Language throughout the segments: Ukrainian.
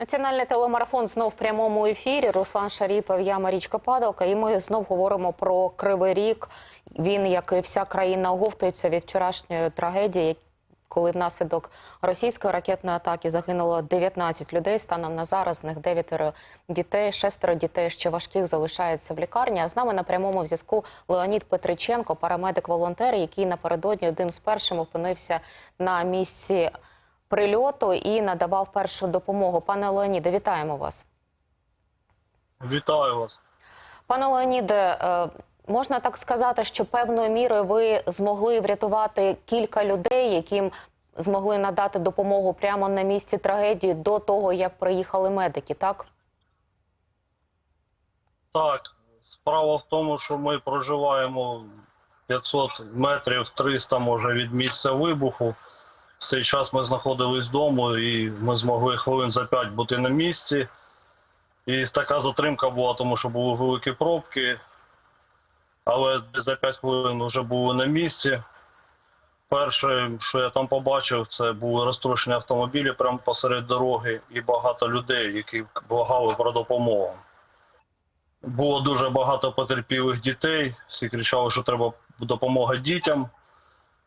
Національний телемарафон знов в прямому ефірі. Руслан Шаріпов, я Марічка Падалка. І ми знов говоримо про Кривий Ріг. Він, як і вся країна, оговтується від вчорашньої трагедії, коли внаслідок російської ракетної атаки загинуло 19 людей. Станом на зараз з них 9 дітей, шестеро дітей ще важких залишаються в лікарні. А з нами на прямому зв'язку Леонід Петриченко, парамедик-волонтер, який напередодні одним з першим опинився на місці прильоту і надавав першу допомогу. Пане Леоніде, вітаємо вас. Вітаю вас. Пане Леоніде, е, можна так сказати, що певною мірою ви змогли врятувати кілька людей, яким змогли надати допомогу прямо на місці трагедії до того, як приїхали медики, так? Так, справа в тому, що ми проживаємо 500 метрів, 300 може від місця вибуху. В цей час ми знаходились вдома і ми змогли хвилин за 5 бути на місці. І така затримка була, тому що були великі пробки. Але за 5 хвилин вже були на місці. Перше, що я там побачив, це були розтрощені автомобілі прямо посеред дороги і багато людей, які благали про допомогу. Було дуже багато потерпілих дітей. Всі кричали, що треба допомога дітям.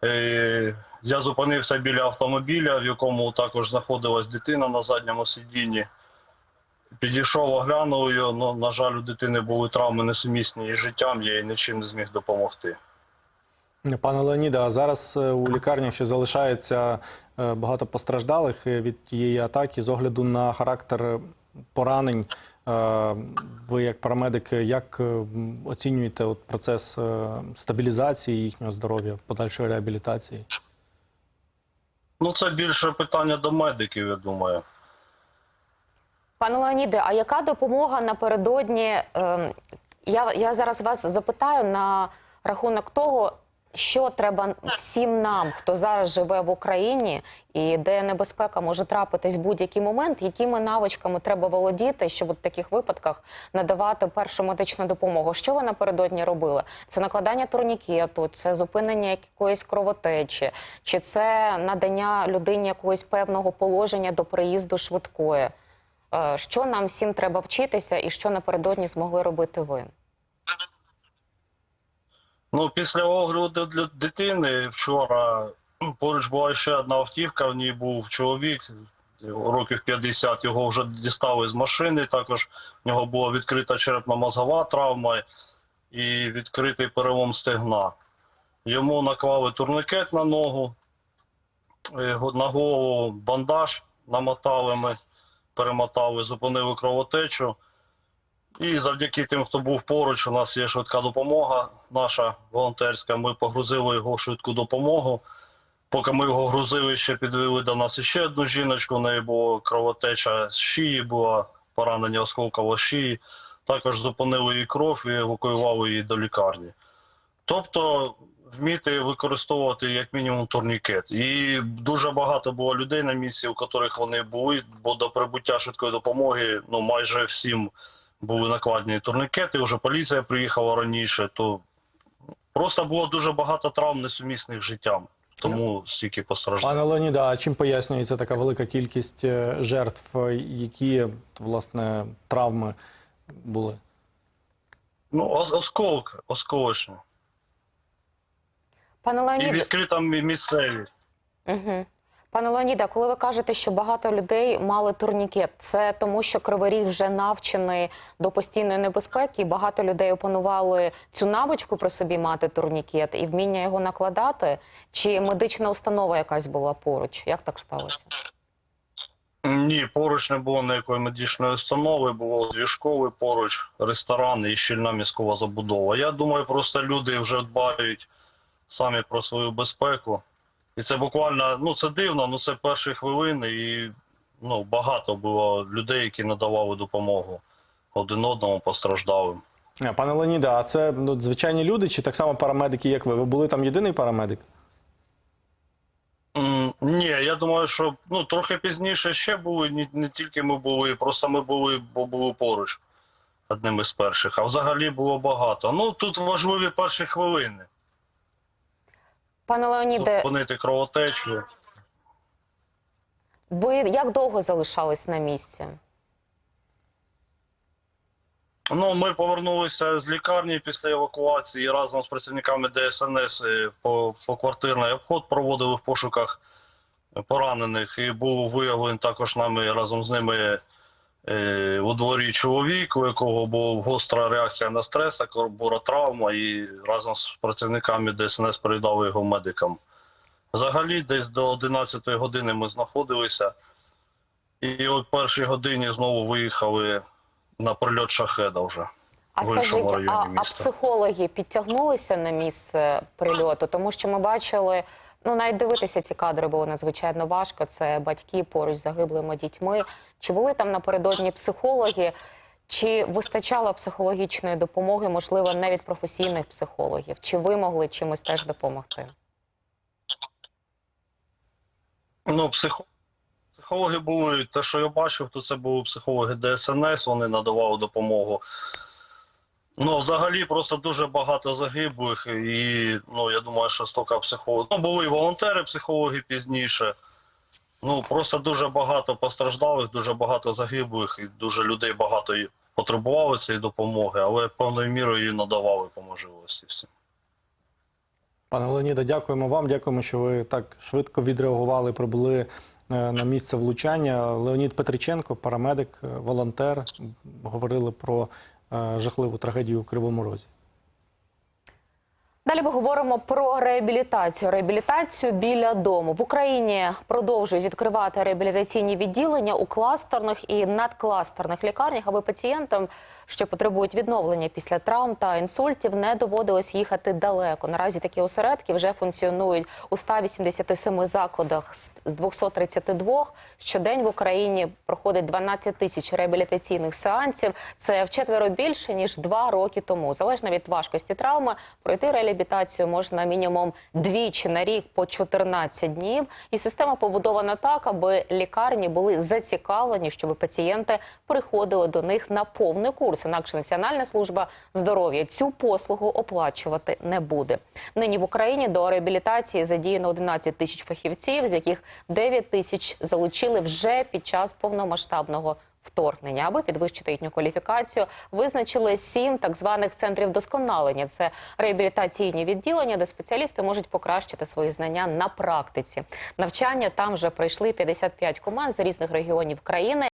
Е, Я зупинився біля автомобіля, в якому також знаходилась дитина на задньому сидінні. Підійшов, оглянув її. Ну, на жаль, у дитини були травми несумісні із життям, я їй нічим не зміг допомогти. Пане Леоніде, а зараз е, у лікарнях ще залишається е, багато постраждалих е, від тієї атаки. З огляду на характер поранень, ви як парамедик, як оцінюєте процес стабілізації їхнього здоров'я, подальшої реабілітації? Ну, це більше питання до медиків, я думаю. Пане Леоніде, а яка допомога напередодні? ем, я, я зараз вас запитаю на рахунок того, що треба всім нам, хто зараз живе в Україні і де небезпека може трапитись в будь-який момент, якими навичками треба володіти, щоб в таких випадках надавати першу медичну допомогу. Що ви напередодні робили? Це накладання турнікету, це зупинення якоїсь кровотечі, чи це надання людині якогось певного положення до приїзду швидкої? Е, Що нам всім треба вчитися, і що напередодні змогли робити ви? Ну, після огляду для дитини вчора поруч була ще одна автівка, в ній був чоловік, років 50, його вже дістали з машини. Також в нього була відкрита черепно-мозгова травма і відкритий перелом стегна. Йому наклали турникет на ногу, е, на голову бандаж намотали ми, перемотали, зупинили кровотечу. І завдяки тим, хто був поруч, у нас є швидка допомога наша волонтерська. Ми погрузили його в швидку допомогу. Поки ми його грузили, ще підвели до нас ще одну жіночку. У неї була кровотеча з шиї, була поранення осколково шиї. Також зупинили її кров і евакуювали її до лікарні. Тобто вміти використовувати як мінімум турнікет. І дуже багато було людей на місці, у яких вони були, бо до прибуття швидкої допомоги ну майже всім були накладені турнікети, вже поліція приїхала раніше, то просто було дуже багато травм несумісних з життям. Тому стільки постраждало. Пане Леоніде, а чим пояснюється така велика кількість е, жертв, е, які власне травми були? Ну, ос- осколки, осколочні. Пане І відкрита мі- місцевість. угу. Пане Леоніде, коли ви кажете, що багато людей мали турнікет, це тому, що Кривий Ріг вже навчений до постійної небезпеки, багато людей опанували цю навичку про собі мати турнікет і вміння його накладати? Чи медична установа якась була поруч? Як так сталося? Ні, поруч не було ніякої медичної установи, було дві поруч, ресторан і щільна міськова забудова. Я думаю, просто люди вже дбають самі про свою безпеку. І це буквально, ну це дивно, ну це перші хвилини, і ну, багато було людей, які надавали допомогу один одному постраждалим. Е, Пане Леоніде, а це ну, звичайні люди чи так само парамедики, як ви? Ви були там єдиний парамедик? М, Ні, я думаю, що ну, трохи пізніше ще були, не, не тільки ми були, просто ми були, бо були поруч одним із перших, а взагалі було багато. Ну тут важливі перші хвилини. Пане Леоніде, Зупинити кровотечу. Ви як довго залишались на місці? Ну, ми повернулися з лікарні після евакуації разом з працівниками ДСНС е, по, по квартирний обход проводили в пошуках поранених. І був виявлений також нами разом з ними у дворі чоловік, у якого була гостра реакція на стрес, карбуротравма, і разом з працівниками ДСНС передали його медикам. Взагалі, десь до 11 години ми знаходилися. І от першій годині знову виїхали на прильот шахеда вже. А скажіть, а, а психологи підтягнулися на місце прильоту? Тому що ми бачили, ну навіть дивитися ці кадри було надзвичайно важко. Це батьки поруч з загиблими дітьми. Чи були там напередодні психологи? Чи вистачало психологічної допомоги, можливо, не від професійних психологів? Чи ви могли чимось теж допомогти? Ну, психо... психологи були, те, що я бачив, то це були психологи ДСНС, вони надавали допомогу. Ну, взагалі, просто дуже багато загиблих, і ну, я думаю, що стока психологів. Ну, були і волонтери, психологи пізніше. Ну, просто дуже багато постраждалих, дуже багато загиблих, і дуже людей багато і потребували цієї допомоги, але певною мірою її надавали по можливості всім. Пане Леоніде, дякуємо вам. Дякуємо, що ви так швидко відреагували, прибули е, на місце влучання. Леонід Петриченко, парамедик, е, волонтер, говорили про жахливу трагедію у Кривому Розі. Далі ми говоримо про реабілітацію. Реабілітацію біля дому в Україні продовжують відкривати реабілітаційні відділення у кластерних і надкластерних лікарнях, аби пацієнтам, що потребують відновлення після травм та інсультів, не доводилось їхати далеко. Наразі такі осередки вже функціонують у 187 закладах з з 232. Щодень в Україні проходить 12 тисяч реабілітаційних сеансів. Це вчетверо більше ніж два роки тому. Залежно від важкості травми, пройти реабілітацію можна мінімум двічі на рік по 14 днів. І система побудована так, аби лікарні були зацікавлені, щоб пацієнти приходили до них на повний курс. Інакше Національна служба здоров'я цю послугу оплачувати не буде. Нині в Україні до реабілітації задіяно 11 тисяч фахівців, з яких 9 тисяч залучили вже під час повномасштабного вторгнення. Аби підвищити їхню кваліфікацію, визначили сім так званих центрів досконалення. Це реабілітаційні відділення, де спеціалісти можуть покращити свої знання на практиці. Навчання там вже пройшли 55 команд з різних регіонів країни.